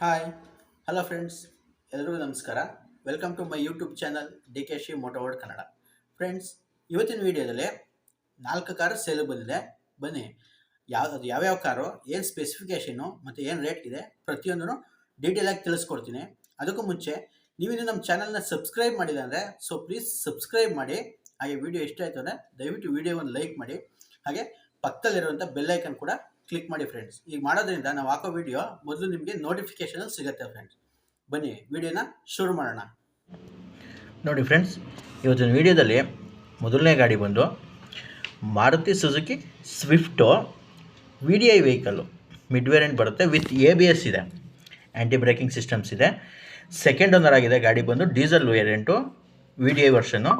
Hi hello friends ಎಲ್ರಿಗೂ ನಮಸ್ಕಾರ. Welcome to my YouTube channel D K she ಮೋಟೋವರ್ಡ್ Kannada friends ಇವತ್ತಿನ ವಿಡಿಯೋದಲ್ಲಿ ನಾಲ್ಕು ಕಾರು ಸೇಲಿಗೆ ಬಂದಿದೆ. ಬನ್ನಿ ಯಾವ್ದು ಯಾವ್ಯಾವ ಕಾರು ಏನು ಸ್ಪೆಸಿಫಿಕೇಷನು ಮತ್ತು ಏನು ರೇಟ್ ಇದೆ, ಪ್ರತಿಯೊಂದನ್ನು ಡೀಟೇಲಾಗಿ ತಿಳಿಸ್ಕೊಡ್ತೀನಿ. ಅದಕ್ಕೂ ಮುಂಚೆ ನೀವಿನ್ನು ನಮ್ಮ ಚಾನಲ್ನ ಸಬ್ಸ್ಕ್ರೈಬ್ ಮಾಡಿಲ್ಲ ಅಂದರೆ ಸೊ ಪ್ಲೀಸ್ ಸಬ್ಸ್ಕ್ರೈಬ್ ಮಾಡಿ. ಹಾಗೆ ವಿಡಿಯೋ ಇಷ್ಟ ಆಯಿತು ಅಂದರೆ, ದಯವಿಟ್ಟು ಒಂದು ಲೈಕ್ ಮಾಡಿ. ಹಾಗೆ ಪಕ್ಕದಲ್ಲಿರುವಂಥ ಬೆಲ್ಲೈಕನ್ ಕೂಡ ಕ್ಲಿಕ್ ಮಾಡಿ ಫ್ರೆಂಡ್ಸ್ ಈಗ ಮಾಡೋದ್ರಿಂದ ನಾವು ಹಾಕೋ ವಿಡಿಯೋ ಮೊದಲು ನಿಮಗೆ ನೋಟಿಫಿಕೇಶನ್ ಸಿಗುತ್ತೆ ಫ್ರೆಂಡ್ಸ್ ಬನ್ನಿ ವಿಡಿಯೋನ ಶುರು ಮಾಡೋಣ. ನೋಡಿ ಫ್ರೆಂಡ್ಸ್ ಇವತ್ತಿನ ವಿಡಿಯೋದಲ್ಲಿ ಮೊದಲನೇ ಗಾಡಿ ಬಂದು Maruti Suzuki Swift V D I vehicle mid variant ಬರುತ್ತೆ ವಿತ್ ಎ ಬಿ ಎಸ್ ಇದೆ ಆ್ಯಂಟಿ ಬ್ರೇಕಿಂಗ್ ಸಿಸ್ಟಮ್ಸ್ ಇದೆ. ಸೆಕೆಂಡ್ ಓನರ್ ಆಗಿದೆ, ಗಾಡಿ ಬಂದು diesel variant V D I version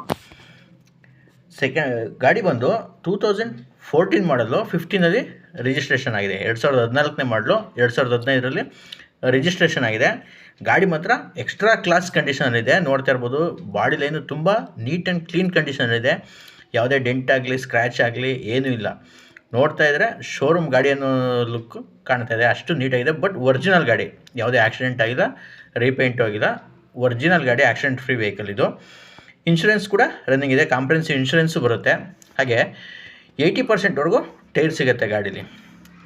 second ಗಾಡಿ ಬಂದು ಟೂ ತೌಸಂಡ್ ಫೋರ್ಟೀನ್ ಮಾಡಲು ಫಿಫ್ಟೀನಲ್ಲಿ ರಿಜಿಸ್ಟ್ರೇಷನ್ ಆಗಿದೆ. ಎರಡು ಸಾವಿರದ ಹದಿನಾಲ್ಕನೇ ಮಾಡಲು, ಎರಡು ಸಾವಿರದ ಹದಿನೈದರಲ್ಲಿ ರಿಜಿಸ್ಟ್ರೇಷನ್ ಆಗಿದೆ. ಗಾಡಿ ಮಾತ್ರ ಎಕ್ಸ್ಟ್ರಾ ಕ್ಲಾಸ್ ಕಂಡೀಷನಲ್ಲಿದೆ ನೋಡ್ತಾ ಇರ್ಬೋದು, ಬಾಡಿ ಲೈನು ತುಂಬ ನೀಟ್ ಆ್ಯಂಡ್ ಕ್ಲೀನ್ ಕಂಡೀಷನಲ್ಲಿದೆ ಯಾವುದೇ ಡೆಂಟ್ ಆಗಲಿ ಸ್ಕ್ರ್ಯಾಚ್ ಆಗಲಿ, ಏನೂ ಇಲ್ಲ. ನೋಡ್ತಾ ಇದ್ದರೆ ಶೋರೂಮ್ ಗಾಡಿ ಅನ್ನೋ ಲುಕ್ ಕಾಣ್ತಾ ಇದೆ. ಅಷ್ಟು ನೀಟಾಗಿದೆ ಬಟ್ ಒರಿಜಿನಲ್ ಗಾಡಿ. ಯಾವುದೇ ಆಕ್ಸಿಡೆಂಟ್ ಆಗಿಲ್ಲ ರೀಪೇಂಟು ಆಗಿಲ್ಲ. ಒರಿಜಿನಲ್ ಗಾಡಿ ಆಕ್ಸಿಡೆಂಟ್ ಫ್ರೀ ವೆಹಿಕಲ್ ಇದು. ಇನ್ಶೂರೆನ್ಸ್ ಕೂಡ ರನ್ನಿಂಗ್ ಇದೆ. ಕಾಂಪ್ರೆನ್ಸಿವ್ ಇನ್ಶೂರೆನ್ಸು ಬರುತ್ತೆ. ಹಾಗೆ ಏಯ್ಟಿ ಪರ್ಸೆಂಟ್ವರೆಗೂ ಟೈರ್ ಸಿಗುತ್ತೆ ಗಾಡೀಲಿ.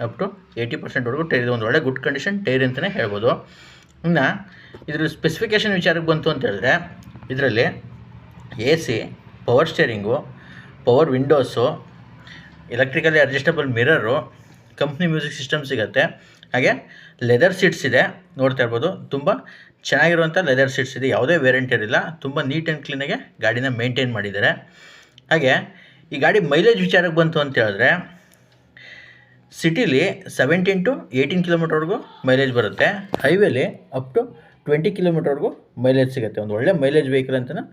ಅಪ್ ಟು ಏಯ್ಟಿ ಪರ್ಸೆಂಟ್ವರೆಗೂ ಟೈರ್ ಇದೆ ಒಂದು ಒಳ್ಳೆ ಗುಡ್ ಕಂಡೀಷನ್ ಟೈರ್ ಅಂತಲೇ ಹೇಳ್ಬೋದು. ಇನ್ನು ಇದ್ರ ಸ್ಪೆಸಿಫಿಕೇಷನ್ ವಿಚಾರಕ್ಕೆ ಬಂತು ಅಂತ ಹೇಳಿದ್ರೆ, ಇದರಲ್ಲಿ A C power steering power windows electrically adjustable mirror company music system ಸಿಗುತ್ತೆ. ಹಾಗೆ ಲೆದರ್ ಸೀಟ್ಸ್ ಇದೆ. ನೋಡ್ತಾ ಇರ್ಬೋದು, ತುಂಬ ಚೆನ್ನಾಗಿರುವಂಥ ಲೆದರ್ ಸೀಟ್ಸ್ ಇದೆ. ಯಾವುದೇ ವೇರೆಂಟಿ ಇರಲಿಲ್ಲ. ತುಂಬ ನೀಟ್ ಆ್ಯಂಡ್ ಕ್ಲೀನಾಗೆ ಗಾಡಿನ ಮೇಂಟೈನ್ ಮಾಡಿದ್ದಾರೆ. ಹಾಗೆ ಈ ಗಾಡಿ ಮೈಲೇಜ್ ವಿಚಾರಕ್ಕೆ ಬಂತು ಅಂತ ಹೇಳಿದ್ರೆ ಸಿಟಿಲಿ ಸೆವೆಂಟೀನ್ ಟು ಏಯ್ಟೀನ್ ಕಿಲೋಮೀಟರ್ವರೆಗೂ ಮೈಲೇಜ್ ಬರುತ್ತೆ. ಹೈವೇಲಿ ಅಪ್ ಟು ಟ್ವೆಂಟಿ ಕಿಲೋಮೀಟರ್ವರೆಗೂ ಮೈಲೇಜ್ ಸಿಗುತ್ತೆ. ಒಂದು ಒಳ್ಳೆ ಮೈಲೇಜ್ ವೆಹಿಕಲ್ ಅಂತಲೇ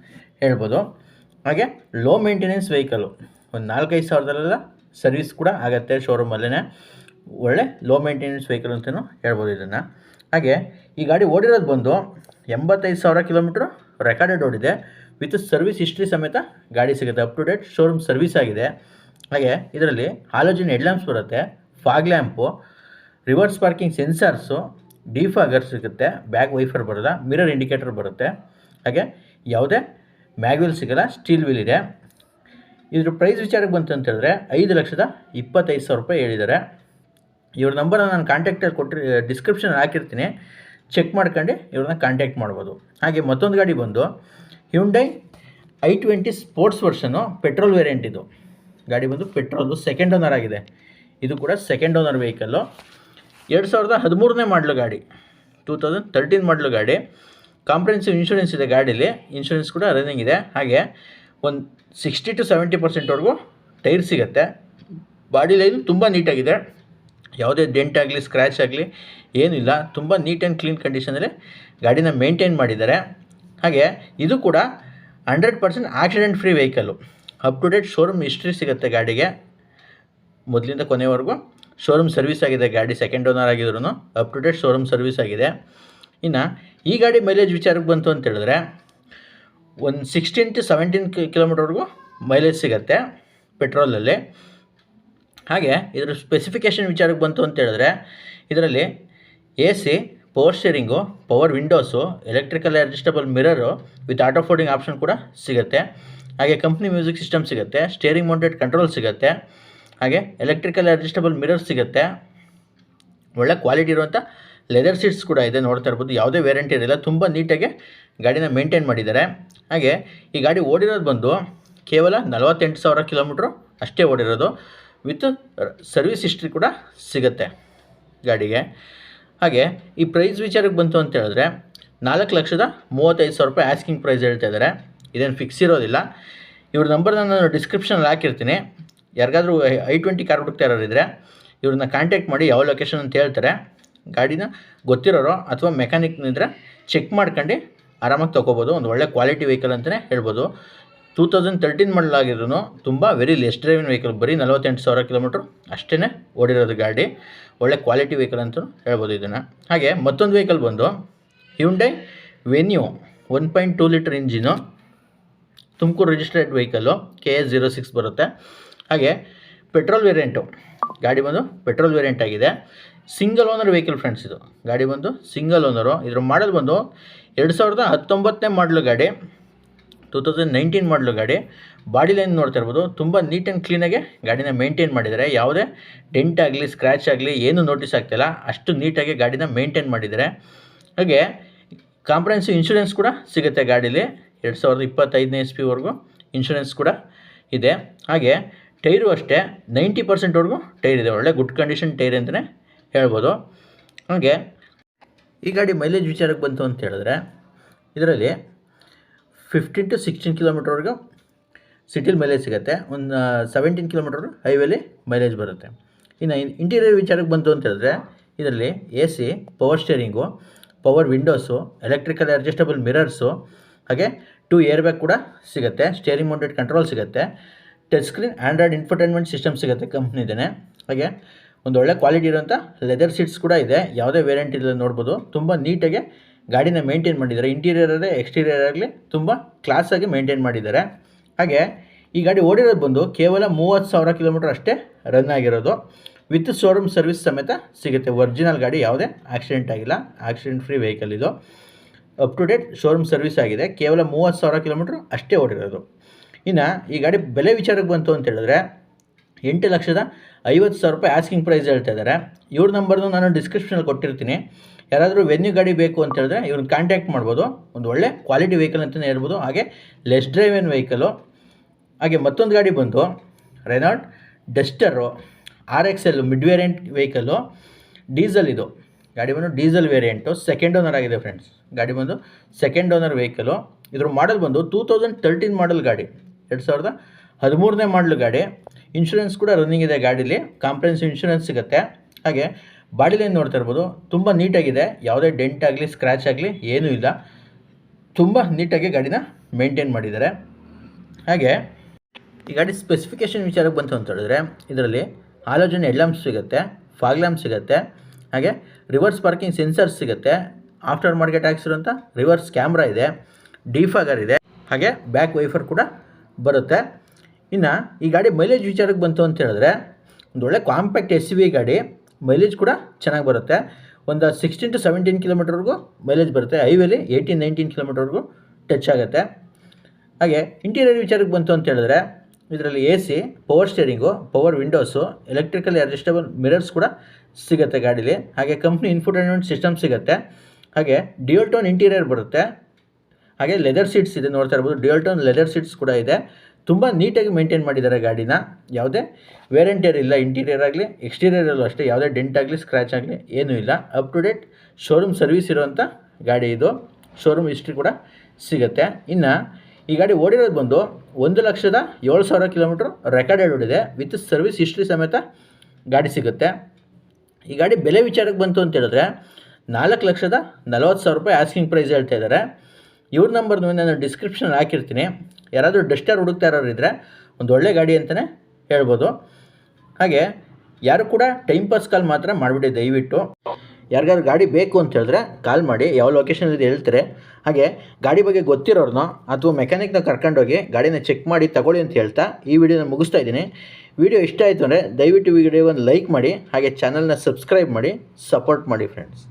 ಹೇಳ್ಬೋದು. ಹಾಗೆ ಲೋ ಮೇಂಟೆನೆನ್ಸ್ ವೆಹಿಕಲು ಒಂದು ನಾಲ್ಕೈದು ಸಾವಿರದಲ್ಲೆಲ್ಲ ಸರ್ವಿಸ್ ಕೂಡ ಆಗುತ್ತೆ ಶೋರೂಮಲ್ಲೇ ಒಳ್ಳೆ ಲೋ ಮೇಂಟೆನೆನ್ಸ್ ವೆಹಿಕಲ್ ಅಂತಲೂ ಹೇಳ್ಬೋದು ಇದನ್ನು. ಹಾಗೆ ಈ ಗಾಡಿ ಓಡಿರೋದು ಬಂದು ಎಂಬತ್ತೈದು ಸಾವಿರ ಕಿಲೋಮೀಟ್ರ್ ರೆಕಾರ್ಡೆಡ್ ಓಡಿದೆ. ವಿತ್ ಸರ್ವಿಸ್ ಹಿಸ್ಟ್ರಿ ಸಮೇತ ಗಾಡಿ ಸಿಗುತ್ತೆ. Up to date showroom service ಆಗಿದೆ. ಹಾಗೆ ಇದರಲ್ಲಿ ಹಾಲೋಜಿನ್ ಹೆಡ್ಲ್ಯಾಂಪ್ಸ್ ಬರುತ್ತೆ fog lamp reverse parking sensors defogger ಸಿಗುತ್ತೆ ಬ್ಯಾಕ್ ವೈಫರ್ ಬರೋದ ಮಿರರ್ ಇಂಡಿಕೇಟರ್ ಬರುತ್ತೆ. ಹಾಗೆ ಯಾವುದೇ ಮ್ಯಾಗ್ವಿಲ್ ಸಿಗಲ್ಲ ಸ್ಟೀಲ್ ವೀಲ್ ಇದೆ. ಇದ್ರ ಪ್ರೈಸ್ ವಿಚಾರಕ್ಕೆ ಬಂತು ಅಂತ ಹೇಳಿದ್ರೆ ಐದು ಲಕ್ಷದ ಇಪ್ಪತ್ತೈದು ಸಾವಿರ ರೂಪಾಯಿ ಹೇಳಿದ್ದಾರೆ. ಇವ್ರ ನಂಬರ್ನ ನಾನು ಕಾಂಟ್ಯಾಕ್ಟಲ್ಲಿ ಕೊಟ್ಟಿ ಡಿಸ್ಕ್ರಿಪ್ಷನ್ ಹಾಕಿರ್ತೀನಿ. ಚೆಕ್ ಮಾಡ್ಕೊಂಡು ಇವ್ರನ್ನ ಕಾಂಟ್ಯಾಕ್ಟ್ ಮಾಡ್ಬೋದು. ಹಾಗೆ ಮತ್ತೊಂದು ಗಾಡಿ ಬಂದು Hyundai I twenty sports version petrol variant ಇದು. ಗಾಡಿ ಬಂದು ಪೆಟ್ರೋಲು ಸೆಕೆಂಡ್ ಓನರ್ ಆಗಿದೆ. ಇದು ಕೂಡ ಸೆಕೆಂಡ್ ಓನರ್ ವೆಹಿಕಲ್ಲು ಎರಡು ಸಾವಿರದ ಹದಿಮೂರನೇ ಮಾಡಲು ಗಾಡಿ. ಟೂ ತೌಸಂಡ್ ತರ್ಟೀನ್ ಮಾಡಲು ಗಾಡಿ. ಕಾಂಪ್ರೆನ್ಸಿವ್ ಇನ್ಶೂರೆನ್ಸ್ ಇದೆ ಗಾಡೀಲಿ. ಇನ್ಶೂರೆನ್ಸ್ ಕೂಡ ರನ್ನಿಂಗ್ ಇದೆ. ಹಾಗೆ ಒಂದು ಸಿಕ್ಸ್ಟಿ ಟು ಸೆವೆಂಟಿ ಪರ್ಸೆಂಟ್ವರೆಗೂ ಟೈರ್ ಸಿಗುತ್ತೆ. ಬಾಡಿ ಲೈನು ತುಂಬ ನೀಟಾಗಿದೆ ಯಾವುದೇ ಡೆಂಟ್ ಆಗಲಿ ಸ್ಕ್ರ್ಯಾಚ್ ಆಗಲಿ, ಏನಿಲ್ಲ. ತುಂಬ ನೀಟ್ ಆ್ಯಂಡ್ ಕ್ಲೀನ್ ಕಂಡೀಷನಲ್ಲಿ ಗಾಡಿನ ಮೇಂಟೈನ್ ಮಾಡಿದ್ದಾರೆ. ಹಾಗೆ ಇದು ಕೂಡ hundred percent accident free vehicle up to date showroom history ಸಿಗುತ್ತೆ ಗಾಡಿಗೆ. ಮೊದಲಿಂದ ಕೊನೆವರೆಗೂ ಶೋರೂಮ್ ಸರ್ವಿಸ್ ಆಗಿದೆ ಗಾಡಿ ಸೆಕೆಂಡ್ ಓನರ್ ಆಗಿದ್ರು up to date showroom service ಆಗಿದೆ. ಇನ್ನು ಈ ಗಾಡಿ ಮೈಲೇಜ್ ವಿಚಾರಕ್ಕೆ ಬಂತು ಅಂತ ಹೇಳಿದ್ರೆ ಒಂದು ಸಿಕ್ಸ್ಟೀನ್ ಟು ಸೆವೆಂಟೀನ್ ಕಿಲೋಮೀಟರ್ವರೆಗೂ ಮೈಲೇಜ್ ಸಿಗುತ್ತೆ ಪೆಟ್ರೋಲಲ್ಲಿ. ಹಾಗೆ ಇದರ ಸ್ಪೆಸಿಫಿಕೇಷನ್ ವಿಚಾರಕ್ಕೆ ಬಂತು ಅಂತ ಹೇಳಿದ್ರೆ ಇದರಲ್ಲಿ A C power steering power windows electrical adjustable mirror with auto folding option ಕೂಡ ಸಿಗುತ್ತೆ. ಹಾಗೆ ಕಂಪ್ನಿ ಮ್ಯೂಸಿಕ್ ಸಿಸ್ಟಮ್ ಸಿಗುತ್ತೆ ಸ್ಟೇರಿಂಗ್ ಮೌಂಟೆಡ್ ಕಂಟ್ರೋಲ್ ಸಿಗುತ್ತೆ, ಹಾಗೆ ಎಲೆಕ್ಟ್ರಿಕಲ್ ಅಡ್ಜಸ್ಟಬಲ್ ಮಿರರ್ ಸಿಗುತ್ತೆ. ಒಳ್ಳೆ ಕ್ವಾಲಿಟಿ ಇರುವಂಥ ಲೆದರ್ ಸೀಟ್ಸ್ ಕೂಡ ಇದೆ ನೋಡ್ತಾ ಇರ್ಬೋದು. ಯಾವುದೇ ವ್ಯಾರಂಟಿ ಇರಲಿಲ್ಲ ತುಂಬ ನೀಟಾಗಿ ಗಾಡಿನ ಮೇಂಟೈನ್ ಮಾಡಿದ್ದಾರೆ. ಹಾಗೆ ಈ ಗಾಡಿ ಓಡಿರೋದು ಬಂದು ಕೇವಲ ನಲವತ್ತೆಂಟು ಸಾವಿರ ಕಿಲೋಮೀಟ್ರು ಅಷ್ಟೇ ಓಡಿರೋದು. ವಿತ್ ಸರ್ವಿಸ್ ಹಿಸ್ಟ್ರಿ ಕೂಡ ಸಿಗುತ್ತೆ ಗಾಡಿಗೆ. ಹಾಗೆ ಈ ಪ್ರೈಸ್ ವಿಚಾರಕ್ಕೆ ಬಂತು ಅಂತ ಹೇಳಿದ್ರೆ ನಾಲ್ಕು ಲಕ್ಷದ ಮೂವತ್ತೈದು ಸಾವಿರ ರೂಪಾಯಿ ಆಸ್ಕಿಂಗ್ ಪ್ರೈಸ್ ಹೇಳ್ತಾ ಇದ್ದಾರೆ. ಇದೇನು ಫಿಕ್ಸ್ ಇರೋದಿಲ್ಲ. ಇವ್ರ ನಂಬರ್ನ ನಾನು ಡಿಸ್ಕ್ರಿಪ್ಷನಲ್ಲಿ ಹಾಕಿರ್ತೀನಿ. ಯಾರಿಗಾದರೂ ಐ ಟ್ವೆಂಟಿ ಕಾರ್ ಹುಡುಕ್ತಾ ಇರೋರಿದ್ರೆ ಇವ್ರನ್ನ ಕಾಂಟ್ಯಾಕ್ಟ್ ಮಾಡಿ ಯಾವ ಲೊಕೇಶನ್ ಅಂತ ಹೇಳ್ತಾರೆ. ಗಾಡಿನ ಗೊತ್ತಿರೋರು ಅಥವಾ ಮೆಕ್ಯಾನಿಕ್ನಿದ್ರೆ ಚೆಕ್ ಮಾಡ್ಕೊಂಡು ಆರಾಮಾಗಿ ತೊಗೋಬೋದು. ಒಂದು ಒಳ್ಳೆ ಕ್ವಾಲಿಟಿ ವೆಹಿಕಲ್ ಅಂತಲೇ ಹೇಳ್ಬೋದು. ಟೂ ತೌಸಂಡ್ ತರ್ಟೀನ್ ಮಾಡಲಾಗಿದ್ರು ತುಂಬ ವೆರಿ ಲೆಸ್ ಡ್ರೈವಿಂಗ್ ವೆಹಿಕಲ್ ಬರೀ ನಲವತ್ತೆಂಟು ಸಾವಿರ ಕಿಲೋಮೀಟ್ರ್ ಅಷ್ಟೇ ಓಡಿರೋದು ಗಾಡಿ. ಒಳ್ಳೆ ಕ್ವಾಲಿಟಿ ವೆಹಿಕಲ್ ಅಂತಲೂ ಹೇಳ್ಬೋದು ಇದನ್ನು. ಹಾಗೆ ಮತ್ತೊಂದು ವೆಹಿಕಲ್ ಬಂದು Hyundai Venue one point two litre engine Tumakuru registered vehicle K S zero six ಬರುತ್ತೆ. ಹಾಗೆ ಪೆಟ್ರೋಲ್ ವೇರಿಯಂಟು ಗಾಡಿ ಬಂದು ಪೆಟ್ರೋಲ್ ವೇರಿಯಂಟ್ ಆಗಿದೆ. ಸಿಂಗಲ್ ಓನರ್ ವೆಹಿಕಲ್ ಫ್ರೆಂಡ್ಸ್ ಇದು. ಗಾಡಿ ಬಂದು ಸಿಂಗಲ್ ಓನರು ಇದ್ರ ಮಾಡಲ್ ಬಂದು ಎರಡು ಸಾವಿರದ ಹತ್ತೊಂಬತ್ತನೇ ಮಾಡಲು ಗಾಡಿ. ಟೂ ತೌಸಂಡ್ ನೈನ್ಟೀನ್ ಮಾಡಲು ಗಾಡಿ. ಬಾಡಿ ಲೈನ್ ನೋಡ್ತಾ ಇರ್ಬೋದು. ತುಂಬ ನೀಟ್ ಆ್ಯಂಡ್ ಕ್ಲೀನಾಗೆ ಗಾಡಿನ ಮೇಂಟೈನ್ ಮಾಡಿದ್ದಾರೆ. ಯಾವುದೇ ಡೆಂಟ್ ಆಗಲಿ ಸ್ಕ್ರ್ಯಾಚ್ ಆಗಲಿ ಏನೂ ನೋಟಿಸ್ ಆಗ್ತಿಲ್ಲ ಅಷ್ಟು ನೀಟಾಗಿ ಗಾಡಿನ ಮೇಂಟೈನ್ ಮಾಡಿದ್ದಾರೆ. ಹಾಗೆ ಕಾಂಪ್ರಹೆನ್ಸಿವ್ ಇನ್ಶೂರೆನ್ಸ್ ಕೂಡ ಸಿಗುತ್ತೆ ಗಾಡೀಲಿ. ಎರಡು ಸಾವಿರದ ಇಪ್ಪತ್ತೈದನೇ ಎಸ್ ಪಿವರೆಗೂ ಇನ್ಶೂರೆನ್ಸ್ ಕೂಡ ಇದೆ. ಹಾಗೆ ಟೈರು ಅಷ್ಟೇ ನೈಂಟಿ ಪರ್ಸೆಂಟ್ವರೆಗೂ ಟೈರ್ ಇದೆ. ಒಳ್ಳೆ ಗುಡ್ ಕಂಡೀಷನ್ ಟೈರ್ ಅಂತಲೇ ಹೇಳ್ಬೋದು. ಹಾಗೆ ಈ ಗಾಡಿ ಮೈಲೇಜ್ ವಿಚಾರಕ್ಕೆ ಬಂತು ಅಂತ ಹೇಳಿದ್ರೆ, ಇದರಲ್ಲಿ ಫಿಫ್ಟೀನ್ ಟು ಸಿಕ್ಸ್ಟೀನ್ ಕಿಲೋಮೀಟ್ರವರೆಗೂ ಸಿಟಿಲಿ ಮೈಲೇಜ್ ಸಿಗುತ್ತೆ. ಒಂದು ಸೆವೆಂಟೀನ್ ಕಿಲೋಮೀಟರ್ ಹೈವೇಲಿ ಮೈಲೇಜ್ ಬರುತ್ತೆ. ಇನ್ನು ಇಂಟೀರಿಯರ್ ವಿಚಾರಕ್ಕೆ ಬಂತು ಅಂತ ಹೇಳಿದ್ರೆ, ಇದರಲ್ಲಿ A C power steering power windows electrical adjustable mirrors ಹಾಗೆ ಟೂ ಏರ್ ಬ್ಯಾಗ್ ಕೂಡ ಸಿಗುತ್ತೆ. ಸ್ಟೇರಿಂಗ್ ಮೌಂಟೆಡ್ ಕಂಟ್ರೋಲ್ ಸಿಗುತ್ತೆ. Touch screen Android infotainment system ಸಿಗುತ್ತೆ ಕಂಪ್ನಿದೇ ಹಾಗೆ ಒಂದು ಒಳ್ಳೆ ಕ್ವಾಲಿಟಿ ಇರೋಂಥ ಲೆದರ್ ಸೀಟ್ಸ್ ಕೂಡ ಇದೆ. ಯಾವುದೇ ವೇರಿಯಂಟ್ ಇಲ್ಲ ನೋಡ್ಬೋದು. ತುಂಬ ನೀಟಾಗಿ ಗಾಡಿನ ಮೇಂಟೈನ್ ಮಾಡಿದ್ದಾರೆ. ಇಂಟೀರಿಯರ್ ಆಗಲಿ ಎಕ್ಸ್ಟೀರಿಯರ್ ಆಗಲಿ ತುಂಬ ಕ್ಲಾಸಾಗಿ ಮೇಂಟೈನ್ ಮಾಡಿದ್ದಾರೆ. ಹಾಗೆ ಈ ಗಾಡಿ ಓಡಿರೋದು ಬಂದು ಕೇವಲ ಮೂವತ್ತು ಸಾವಿರ ಕಿಲೋಮೀಟರ್ ಅಷ್ಟೇ ರನ್ ಆಗಿರೋದು. ವಿತ್ ಶೋರೂಮ್ ಸರ್ವಿಸ್ ಸಮೇತ ಸಿಗುತ್ತೆ. ಒರಿಜಿನಲ್ ಗಾಡಿ ಯಾವುದೇ ಆಕ್ಸಿಡೆಂಟ್ ಆಗಿಲ್ಲ. ಆಕ್ಸಿಡೆಂಟ್ ಫ್ರೀ ವೆಹಿಕಲ್ ಇದು. Up to date showroom service ಆಗಿದೆ. ಕೇವಲ ಮೂವತ್ತು ಸಾವಿರ ಕಿಲೋಮೀಟ್ರ್ ಅಷ್ಟೇ ಓಡಿರೋದು. ಇನ್ನು ಈ ಗಾಡಿ ಬೆಲೆ ವಿಚಾರಕ್ಕೆ ಬಂತು ಅಂತ ಹೇಳಿದ್ರೆ ಎಂಟು ಲಕ್ಷದ ಐವತ್ತು ಸಾವಿರ ರೂಪಾಯಿ ಆಸ್ಕಿಂಗ್ ಪ್ರೈಸ್ ಹೇಳ್ತಾ ಇದ್ದಾರೆ. ಇವ್ರ ನಂಬರ್ನು ನಾನು ಡಿಸ್ಕ್ರಿಪ್ಷನಲ್ಲಿ ಕೊಟ್ಟಿರ್ತೀನಿ. ಯಾರಾದರೂ ವೆನ್ಯೂ ಗಾಡಿ ಬೇಕು ಅಂತ ಹೇಳಿದ್ರೆ ಇವ್ರನ್ನ ಕಾಂಟ್ಯಾಕ್ಟ್ ಮಾಡ್ಬೋದು. ಒಂದು ಒಳ್ಳೆ ಕ್ವಾಲಿಟಿ ವೆಹಿಕಲ್ ಅಂತಲೇ ಹೇಳ್ಬೋದು. ಹಾಗೆ ಲೆಸ್ ಡ್ರೈವ್ ಏನು ವೆಹಿಕಲು ಹಾಗೆ ಮತ್ತೊಂದು ಗಾಡಿ ಬಂತು Renault Duster R X L mid variant vehicle diesel ಇದು. ಗಾಡಿ ಬಂದು ಡೀಸೆಲ್ ವೇರಿಯಂಟು ಸೆಕೆಂಡ್ ಓನರ್ ಆಗಿದೆ ಫ್ರೆಂಡ್ಸ್ ಗಾಡಿ ಬಂದು ಸೆಕೆಂಡ್ ಓನರ್ ವೆಹಿಕಲು ಇದ್ರ ಮಾಡಲ್ ಬಂದು ಟೂ ತೌಸಂಡ್ ತರ್ಟೀನ್ ಮಾಡಲ್ ಗಾಡಿ. ಎರಡು ಸಾವಿರದ ಹದಿಮೂರನೇ ಮಾಡಲು ಗಾಡಿ. ಇನ್ಶೂರೆನ್ಸ್ ಕೂಡ ರನ್ನಿಂಗ್ ಇದೆ ಗಾಡೀಲಿ. ಕಾಂಪ್ರೆನ್ಸಿವ್ ಇನ್ಶೂರೆನ್ಸ್ ಸಿಗುತ್ತೆ. ಹಾಗೆ ಬಾಡಿ ಲೈನ್ ನೋಡ್ತಾ ಇರ್ಬೋದು. ತುಂಬ ನೀಟಾಗಿದೆ ಯಾವುದೇ ಡೆಂಟ್ ಆಗಲಿ ಸ್ಕ್ರ್ಯಾಚ್ ಆಗಲಿ ಏನೂ ಇಲ್ಲ. ತುಂಬ ನೀಟಾಗಿ ಗಾಡಿನ ಮೇಂಟೈನ್ ಮಾಡಿದ್ದಾರೆ. ಹಾಗೆ ಈ ಗಾಡಿ ಸ್ಪೆಸಿಫಿಕೇಷನ್ ವಿಚಾರಕ್ಕೆ ಬಂತು ಅಂತ ಹೇಳಿದ್ರೆ, ಇದರಲ್ಲಿ ಆಲೋಜನ್ ಹೆಡ್ಲ್ಯಾಂಪ್ಸ್ ಸಿಗುತ್ತೆ ಫಾಗ್ ಲ್ಯಾಂಪ್ ಸಿಗುತ್ತೆ, ಹಾಗೆ ರಿವರ್ಸ್ ಪಾರ್ಕಿಂಗ್ ಸೆನ್ಸರ್ಸ್ ಸಿಗುತ್ತೆ ಆಫ್ಟರ್ ಮಾರ್ಕೆಟ್ ಹಾಕ್ಸಿರೋಂಥ ರಿವರ್ಸ್ ಕ್ಯಾಮ್ರಾ ಇದೆ ಡಿಫಾಗರ್ ಇದೆ, ಹಾಗೆ ಬ್ಯಾಕ್ ವೈಫರ್ ಕೂಡ ಬರುತ್ತೆ. ಇನ್ನು ಈ ಗಾಡಿ ಮೈಲೇಜ್ ವಿಚಾರಕ್ಕೆ ಬಂತು ಅಂತ ಹೇಳಿದ್ರೆ ಒಂದು ಒಳ್ಳೆ ಕಾಂಪ್ಯಾಕ್ಟ್ ಎಸ್ ವಿ ಗಾಡಿ ಮೈಲೇಜ್ ಕೂಡ ಚೆನ್ನಾಗಿ ಬರುತ್ತೆ. ಒಂದು ಸಿಕ್ಸ್ಟೀನ್ ಟು ಸೆವೆಂಟೀನ್ ಕಿಲೋಮೀಟರ್ವರೆಗೂ ಮೈಲೇಜ್ ಬರುತ್ತೆ. ಹೈವೇಲಿ ಏಯ್ಟೀನ್ ನೈನ್ಟೀನ್ ಕಿಲೋಮೀಟರ್ವರೆಗೂ ಟಚ್ ಆಗುತ್ತೆ. ಹಾಗೆ ಇಂಟೀರಿಯರ್ ವಿಚಾರಕ್ಕೆ ಬಂತು ಅಂತ ಹೇಳಿದ್ರೆ ಇದರಲ್ಲಿ A C power steering power windows electrical adjustable mirrors ಕೂಡ ಸಿಗುತ್ತೆ ಗಾಡೀಲಿ. ಹಾಗೆ ಕಂಪ್ನಿ ಇನ್ಫೋಟೈನ್ಮೆಂಟ್ ಸಿಸ್ಟಮ್ ಸಿಗುತ್ತೆ. ಹಾಗೆ ಡಿಯೋಲ್ ಟೋನ್ ಇಂಟೀರಿಯರ್ ಬರುತ್ತೆ. ಹಾಗೆ ಲೆದರ್ ಸೀಟ್ಸ್ ಇದೆ ನೋಡ್ತಾ ಇರ್ಬೋದು. ಡಿಯೋಲ್ ಟೋನ್ ಲೆದರ್ ಸೀಟ್ಸ್ ಕೂಡ ಇದೆ. ತುಂಬ ನೀಟಾಗಿ ಮೇಂಟೈನ್ ಮಾಡಿದ್ದಾರೆ ಗಾಡಿನ. ಯಾವುದೇ ವ್ಯಾರಂಟಿಯರ್ ಇಲ್ಲ ಇಂಟೀರಿಯರ್ ಆಗಲಿ ಎಕ್ಸ್ಟೀರಿಯರಲ್ಲೂ ಅಷ್ಟೇ, ಯಾವುದೇ ಡೆಂಟ್ ಆಗಲಿ ಸ್ಕ್ರ್ಯಾಚ್ ಆಗಲಿ ಏನೂ ಇಲ್ಲ. Up to date showroom service ಇರುವಂಥ ಗಾಡಿ ಇದು. ಶೋರೂಮ್ ಹಿಸ್ಟ್ರಿ ಕೂಡ ಸಿಗುತ್ತೆ. ಇನ್ನು ಈ ಗಾಡಿ ಓಡಿರೋದು ಬಂದು ಒಂದು ಲಕ್ಷದ ಏಳು ಸಾವಿರ ಕಿಲೋಮೀಟ್ರ್ ರೆಕಾರ್ಡೆಡ್ ಓಡಿದೆ. ವಿತ್ ಸರ್ವಿಸ್ ಹಿಸ್ಟ್ರಿ ಸಮೇತ ಗಾಡಿ ಸಿಗುತ್ತೆ. ಈ ಗಾಡಿ ಬೆಲೆ ವಿಚಾರಕ್ಕೆ ಬಂತು ಅಂತ ಹೇಳಿದ್ರೆ ನಾಲ್ಕು ಲಕ್ಷದ ನಲವತ್ತು ಸಾವಿರ ರೂಪಾಯಿ ಆಸ್ಕಿಂಗ್ ಪ್ರೈಸ್ ಹೇಳ್ತಾ ಇದ್ದಾರೆ. ಇವ್ರ ನಂಬರ್ ನಾನು ಡಿಸ್ಕ್ರಿಪ್ಷನ್ ಹಾಕಿರ್ತೀನಿ. ಯಾರಾದರೂ ಡಸ್ಟರ್ ಹುಡುಕ್ತಾ ಇರೋರು ಇದ್ದರೆ ಒಂದು ಒಳ್ಳೆ ಗಾಡಿ ಅಂತಲೇ ಹೇಳ್ಬೋದು. ಹಾಗೆ ಯಾರು ಕೂಡ ಟೈಮ್ ಪಾಸ್ ಕಾಲ್ ಮಾತ್ರ ಮಾಡಿಬಿಡಿ ದಯವಿಟ್ಟು. ಯಾರಿಗಾದ್ರು ಗಾಡಿ ಬೇಕು ಅಂತ ಹೇಳಿದ್ರೆ ಕಾಲ್ ಮಾಡಿ, ಯಾವ ಲೊಕೇಶನ್ ಇದೆ ಹೇಳ್ತಾರೆ. ಹಾಗೆ ಗಾಡಿ ಬಗ್ಗೆ ಗೊತ್ತಿರೋರ್ನೋ ಅಥವಾ ಮೆಕ್ಯಾನಿಕ್ನ ಕರ್ಕೊಂಡೋಗಿ ಗಾಡಿನ ಚೆಕ್ ಮಾಡಿ ತಗೊಳ್ಳಿ ಅಂತ ಹೇಳ್ತಾ ಈ ವಿಡಿಯೋನ ಮುಗಿಸ್ತಾ ಇದ್ದೀನಿ. ವಿಡಿಯೋ ಇಷ್ಟ ಆಯಿತು ಅಂದರೆ ದಯವಿಟ್ಟು ವಿಡಿಯೋ ಒಂದು ಲೈಕ್ ಮಾಡಿ, ಹಾಗೆ ಚಾನಲ್ನ ಸಬ್ಸ್ಕ್ರೈಬ್ ಮಾಡಿ ಸಪೋರ್ಟ್ ಮಾಡಿ ಫ್ರೆಂಡ್ಸ್